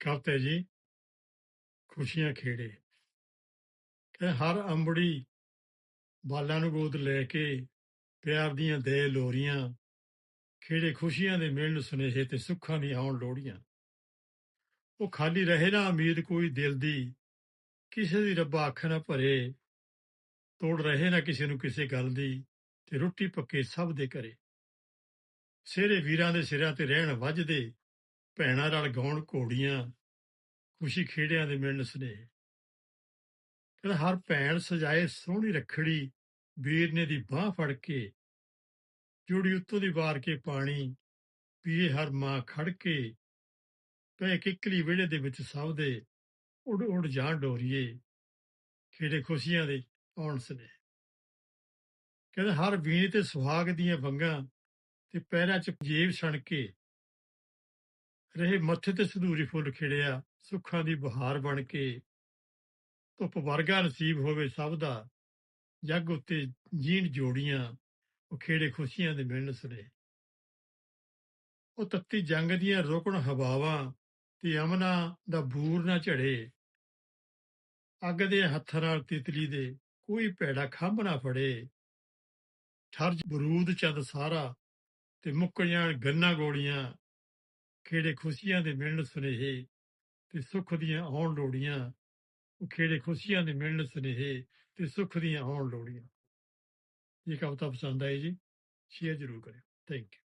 ਕਵਿਤਾ ਹੈ ਜੀ, ਖੁਸ਼ੀਆਂ ਖੇੜੇ। ਕਿ ਹਰ ਅੰਬੜੀ ਬਾਲਾਂ ਨੂੰ ਗੋਦ ਲੈ ਕੇ ਪਿਆਰ ਦੀਆਂ ਦੇ ਲੋਰੀਆਂ, ਖੇੜੇ ਖੁਸ਼ੀਆਂ ਦੇ ਮਿਲਣ ਸੁਨੇਹੇ ਤੇ ਸੁੱਖਾਂ ਦੀ ਆਉਣ ਲੋੜੀਆਂ ਉਹ ਖਾਲੀ ਰਹੇ ਨਾ ਉਮੀਦ ਕੋਈ ਦਿਲ ਦੀ, ਕਿਸੇ ਦੀ ਰੱਬਾ ਅੱਖ ਨਾ ਭਰੇ। ਤੋੜ ਰਹੇ ਨਾ ਕਿਸੇ ਨੂੰ ਕਿਸੇ ਗੱਲ ਦੀ ਤੇ ਰੋਟੀ ਪੱਕੇ ਸਭ ਦੇ ਘਰੇ। ਸਿਹਰੇ ਵੀਰਾਂ ਦੇ ਸਿਰਾਂ ਤੇ ਰਹਿਣ ਵੱਜਦੇ ਭੈਣਾਂ ਨਾਲ ਗਾਉਣ ਘੋੜੀਆਂ, ਖੁਸ਼ੀ ਖੇੜਿਆਂ ਦੇ ਮਿਲਣ ਸਨੇਹ। ਕਹਿੰਦਾ, ਹਰ ਭੈਣ ਸਜਾਏ ਸੋਹਣੀ ਰੱਖੜੀ, ਵੀਰ ਨੇ ਦੀ ਬਾਹ ਫੜ ਕੇ, ਜੋੜੀ ਉੱਤੋਂ ਦੀ ਵਾਰ ਕੇ ਪਾਣੀ, ਪੀਏ ਹਰ ਮਾਂ ਖੜ ਕੇ ਪਏ ਕਿੱਕਲੀ ਵਿਹੜੇ ਦੇ ਵਿੱਚ ਸਭ ਦੇ ਉੜ ਉੜ ਜਾਣ ਡੋਰੀਏ, ਖੇੜੇ ਖੁਸ਼ੀਆਂ ਦੇ ਆਉਣ ਸਨੇ ਕਹਿੰਦਾ, ਹਰ ਵੀਣ ਤੇ ਸੁਹਾਗ ਦੀਆਂ ਵੰਗਾਂ ਤੇ ਪੈਰਾਂ 'ਚ ਜੇਬ ਛਣ ਕੇ ਰਹੇ ਮੱਥੇ ਤੇ ਸਧੂਰੀ ਫੁੱਲ ਖਿੜਿਆ, ਸੁੱਖਾਂ ਦੀ ਬਹਾਰ ਬਣ ਕੇ। ਧੁੱਪ ਵਰਗਾ ਨਸੀਬ ਹੋਵੇ ਸਭ ਦਾ, ਜੱਗ ਉੱਤੇ ਜੀਣ ਜੋੜੀਆਂ ਉਹ ਖੇੜੇ ਖੁਸ਼ੀਆਂ ਦੇ ਮਿਲਣ ਸਨੇ ਉਹ ਤੱਤੀ ਜੰਗ ਦੀਆਂ ਰੋਕਣ ਹਵਾਵਾਂ, ਤੇ ਅਮਨਾ ਦਾ ਬੂਰ ਨਾ ਝੜੇ। ਅੱਗ ਦੇ ਹੱਥਾਂ ਨਾਲ ਤਿਤਲੀ ਦੇ ਕੋਈ ਭੈੜਾ ਖੰਭ ਨਾ ਫੜੇ। ਠਰਜ ਬਰੂਦ ਚੰਦ ਸਾਰਾ, ਤੇ ਮੁੱਕ ਜਾਣ ਗੰਨਾ ਗੋਲੀਆਂ ਖੇੜੇ ਖੁਸ਼ੀਆਂ ਦੇ ਮਿਲਣ ਸੁਨੇਹੇ ਤੇ ਸੁੱਖ ਦੀਆਂ ਆਉਣ ਲੋੜੀਆਂ। ਉਹ ਖੇੜੇ ਖੁਸ਼ੀਆਂ ਦੇ ਮਿਲਣ ਸੁਨੇਹੇ ਤੇ ਸੁੱਖ ਦੀਆਂ ਆਉਣ ਲੋੜੀਆਂ। ਇਹ ਕਵਿਤਾ ਪਸੰਦ ਆਈ ਜੀ। ਸ਼ੇਅਰ ਜ਼ਰੂਰ ਕਰਿਓ। Thank you